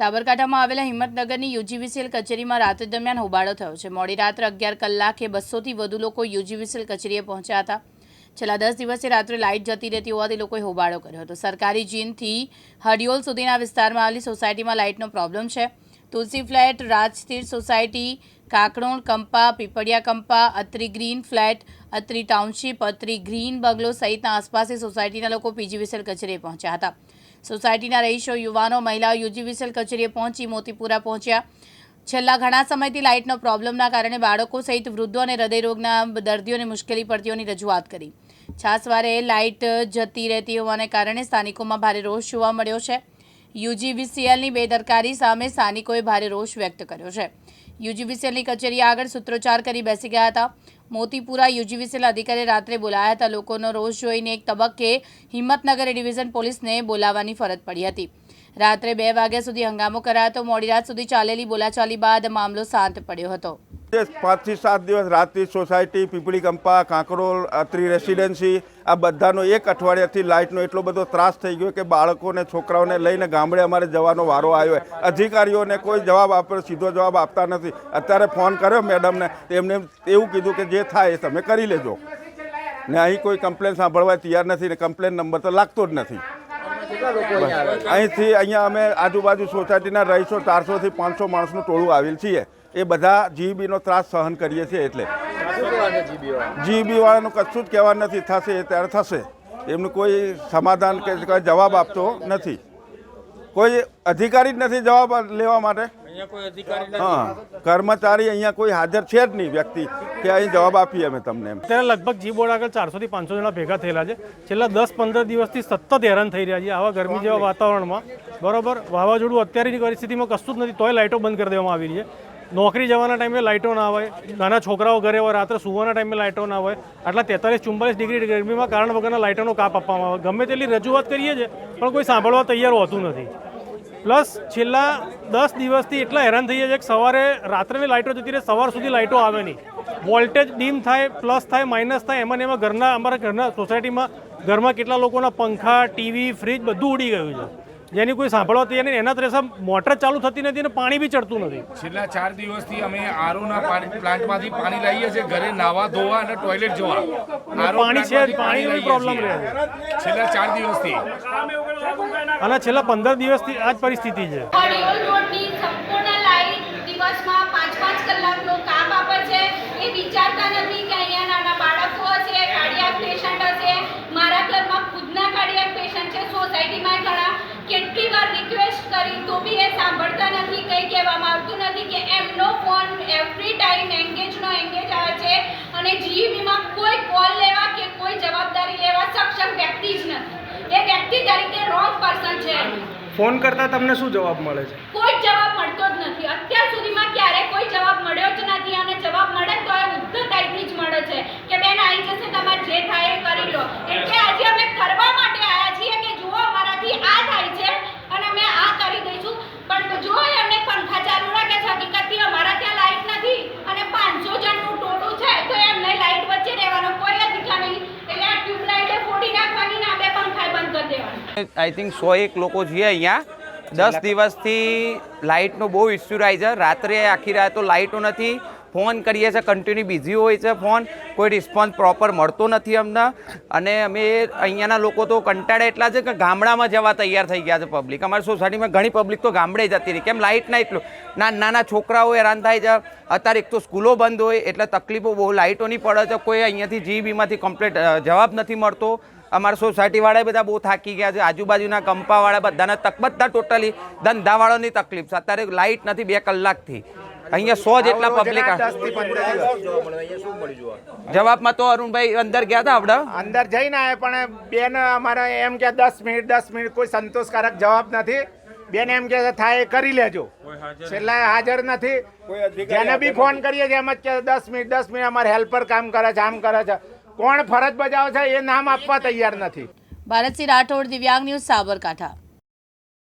સાબરકાંઠામાં આવેલા હિંમતનગરની યુજીવીસીએલ કચેરીમાં રાત્રિ દરમિયાન હોબાળો થયો છે. મોડી રાત્રે અગિયાર કલાકે બસોથી વધુ લોકો યુજીવીસીએલ કચેરીએ પહોંચ્યા હતા. છેલ્લા દસ દિવસથી રાત્રે લાઇટ જતી રહેતી હોવાથી લોકોએ હોબાળો કર્યો હતો. સરકારી જીનથી હડિયોલ સુધીના વિસ્તારમાં આવેલી સોસાયટીમાં લાઇટનો પ્રોબ્લેમ છે. તુલસી ફ્લેટ રાજતીર્થ સોસાયટી કાકણોણ કંપા, Pipaliya Kampa, Atri green flat Atri township, Atri green bungalow સહિતના આસપાસની સોસાયટીના લોકો પીજીવીસીએલ કચેરીએ પહોંચ્યા હતા. સોસાયટીના રહીશો, યુવાનો, મહિલાઓ યુજીવીસીએલ કચેરીએ પહોંચી મોતીપુરા પહોંચ્યા. છેલ્લા ઘણા સમયથી લાઇટનો પ્રોબ્લેમના કારણે બાળકો સહિત વૃદ્ધો અને હૃદયરોગના દર્દીઓને મુશ્કેલી પડતી હોવાની રજૂઆત કરી. છાસવારે લાઇટ જતી રહેતી હોવાને કારણે સ્થાનિકોમાં ભારે રોષ જોવા મળ્યો છે. યુજીવીસીએલની બેદરકારી સામે સ્થાનિકોએ ભારે રોષ વ્યક્ત કર્યો છે. યુજીવીસીએલની કચેરી આગળ સૂત્રોચ્ચાર કરી બેસી ગયા હતા. મોતીપુરા યુજીવીસીએલ અધિકારી રાત્રે બોલાયા હતા. લોકોનો રોષ જોઈને એક તબક્કે હિંમતનગર ડિવિઝન પોલીસને બોલાવવાની ફરજ પડી હતી. રાત્રે બે વાગ્યા સુધી હંગામો કરાયો હતો મોડી રાત સુધી ચાલેલી બોલાચાલી બાદ મામલો શાંત પડ્યો હતો. પાંચથી સાત દિવસ રાત્રિ સોસાયટી, પીપળી કંપા, કાંકરોલ, અત્રી રેસિડેન્સી આ બધાનો એક અઠવાડિયાથી લાઇટનો એટલો બધો ત્રાસ થઈ ગયો કે બાળકોને, છોકરાઓને લઈને ગામડે અમારે જવાનો વારો આવ્યો હોય. અધિકારીઓને કોઈ જવાબ આપ્યો, સીધો જવાબ આપતા નથી. અત્યારે ફોન કર્યો મેડમને, એમને એવું કીધું કે જે થાય એ તમે કરી લેજો. ને અહીં કોઈ કમ્પ્લેન સાંભળવા તૈયાર નથી ને કમ્પ્લેન નંબર તો લાગતો જ નથી. અહીંથી અહીંયા અમે આજુબાજુ સોસાયટીના રહીશો ચારસોથી પાંચસો માણસનું ટોળું આવેલ છીએ. એ બધા જીબીનો ત્રાસ સહન કરીએ છીએ એટલે. જીબી વાળાનું કશું જ કહેવા નથી થશે એ ત્યારે થશે. એમનું કોઈ સમાધાન કે કોઈ જવાબ આપતો નથી. કોઈ અધિકારી જ નથી જવાબ લેવા માટે. હા કર્મચારી અહીંયા કોઈ હાજર છે જ નહીં વ્યક્તિ કે અહીં જવાબ આપીએ અમે તમને અત્યારે લગભગ જી બોર્ડ આગળ ચારસોથી પાંચસો જણા ભેગા થયેલા છે. છેલ્લા દસ પંદર દિવસથી સતત હેરાન થઈ રહ્યા છે આવા ગરમી જેવા વાતાવરણમાં. બરોબર વાવાઝોડું અત્યારની પરિસ્થિતિમાં કશું જ નથી તોય લાઇટો બંધ કરી દેવામાં આવી રહી છે. નોકરી જવાના ટાઈમે લાઇટો ના હોય, નાના છોકરાઓ ઘરે હોય, રાત્રે સુવાના ટાઈમે લાઇટો ના હોય, આટલા તેતાલીસ ચુમ્બાલીસ ડિગ્રી ગરમીમાં કારણ વગરના લાઇટોનો કાપ આપવામાં આવે. ગમે તેટલી રજૂઆત કરીએ છીએ, પણ કોઈ સાંભળવા તૈયાર હોતું નથી. પ્લસ છેલ્લા દસ દિવસથી એટલા હેરાન થઈએ છીએ કે સવારે રાત્રેની લાઇટો જતી રહે, સવાર સુધી લાઇટો આવે નહીં. વોલ્ટેજ ડીમ થાય, પ્લસ થાય, માઇનસ થાય, એમાં એમાં ઘરના, અમારા ઘરના સોસાયટીમાં ઘરમાં કેટલા લોકોના પંખા, ટીવી, ફ્રીજ બધું ઉડી ગયું છે. જેની કોઈ સાંભળવા નથી એના ત્રેસા મોટર ચાલુ થતી નથી અને પાણી બી ચડતું નથી. છેલ્લા ચાર દિવસથી અમે આરોના પ્લાન્ટમાંથી પાણી લાવીએ છીએ. ઘરે નાવા ધોવા અને ટોયલેટ જોવા. પાણી છે પ્રોબ્લેમ પાણીનો લઈએ રહે છેલ્લા ચાર દિવસથી. અને છેલ્લા પંદર દિવસથી આ જ પરિસ્થિતિ છે હરિઓલ રોડની સંપૂર્ણ લાઈટ દિવસમાં પાંચ પાંચ કલાકનું કામ આપે છે એ વિચારતા નથી કે અહીંયા નાના બાળકો છે કાર્ડિયાક પેશન્ટ હશે મારા ઘરમાં ખુદના કાર્ડિયાક પેશન્ટ છે સોસાયટીમાં ઘણા કેટલી વાર રિક્વેસ્ટ કરી એ સાંભળતા નથી કંઈ કહેવામાં આવતું નથી કે એમનો ફોન એવરી ટાઈમ એંગેજનો એન્ગેજ આવે છે અને જીઈબીમાં કોઈ કોલ લેવા કે કોઈ જવાબદારી લેવા સક્ષમ વ્યક્તિ જ નથી. એ વ્યક્તિ તરીકે રોંગ પર્સન છે. ફોન કરતા તમને શું જવાબ મળે છે? કોઈ જવાબ મળતો જ નથી. અત્યાર સુધીમાં ક્યારે કોઈ જવાબ મળ્યો જ નથી અને જવાબ મળે તો એ ઉદ્ધતાઈથી જ મળે છે કે બેન આવી જશે તમારે જે થાય એ કરી લો એટલે આજે અમે કરવા માટે આવ્યા છીએ કે જુઓ અમારાથી આ થાય છે અને અમે આ કરી દઈશું પણ જો એમને પંખા ચાલુ રાખે છે હકીકતથી અમારા ત્યાં લાઈટ નથી અને પાંચસો જણનું ટોળું છે તો એમને લાઈટ વચ્ચે રહેવાનો કોઈ અધિકાર નહીં એટલે આ ટ્યુબલાઇટે ફોડી નાખવાની ને આ બે પંખા બંધ કરી દેવાના આઈ થિંક સો એક લોકો છીએ અહીંયા. દસ દિવસથી લાઇટનો બહુ ઇસ્યુ રહે છે. રાત્રે આખી રાત તો લાઇટો નથી. ફોન કરીએ છીએ કન્ટિન્યુ બિઝી હોય છે ફોન. કોઈ રિસ્પોન્સ પ્રોપર મળતો નથી અમને. અને અમે અહીંયાના લોકો તો કંટાળે એટલા છે કે ગામડામાં જવા તૈયાર થઈ ગયા છે પબ્લિક અમારી સોસાયટીમાં ઘણી પબ્લિક તો ગામડે જતી રહી. કેમ લાઇટ ના એટલું? ના નાના છોકરાઓ હેરાન થાય છે. અત્યારે એક તો સ્કૂલો બંધ હોય એટલે તકલીફો બહુ લાઇટોની પડે છે. કોઈ અહીંયાથી જીબીમાંથી કમ્પ્લેટ જવાબ નથી મળતો. અમારા સોસાયટીવાળા બધા બહુ થાકી ગયા છે. આજુબાજુના કંપાવાળા બધાને તક બધા ટોટલી ધંધાવાળાની તકલીફ છે. અત્યારે લાઇટ નથી બે કલાકથી. અહીંયા સો જેટલા પબ્લિક જવાબમાં તો અરુણભાઈ અંદર ગયા હતા આપણે? અંદર જઈને આવે પણ બેન અમારે એમ કે દસ મિનિટ દસ મિનિટ કોઈ સંતોષકારક જવાબ નથી. બેન એમ કે થાય એ કરી લેજો. છેલ્લા હાજર નથી. જેને બી ફોન કરીએ છીએ એમ જ કે દસ મિનિટ દસ મિનિટ અમારે હેલ્પર કામ કરે છે આમ કરે છે. કોણ ફરજ બજાવે છે એ નામ આપવા તૈયાર નથી. ભારતસિંહ રાઠોડ દિવ્યાંગ ન્યૂઝ સાબરકાંઠા.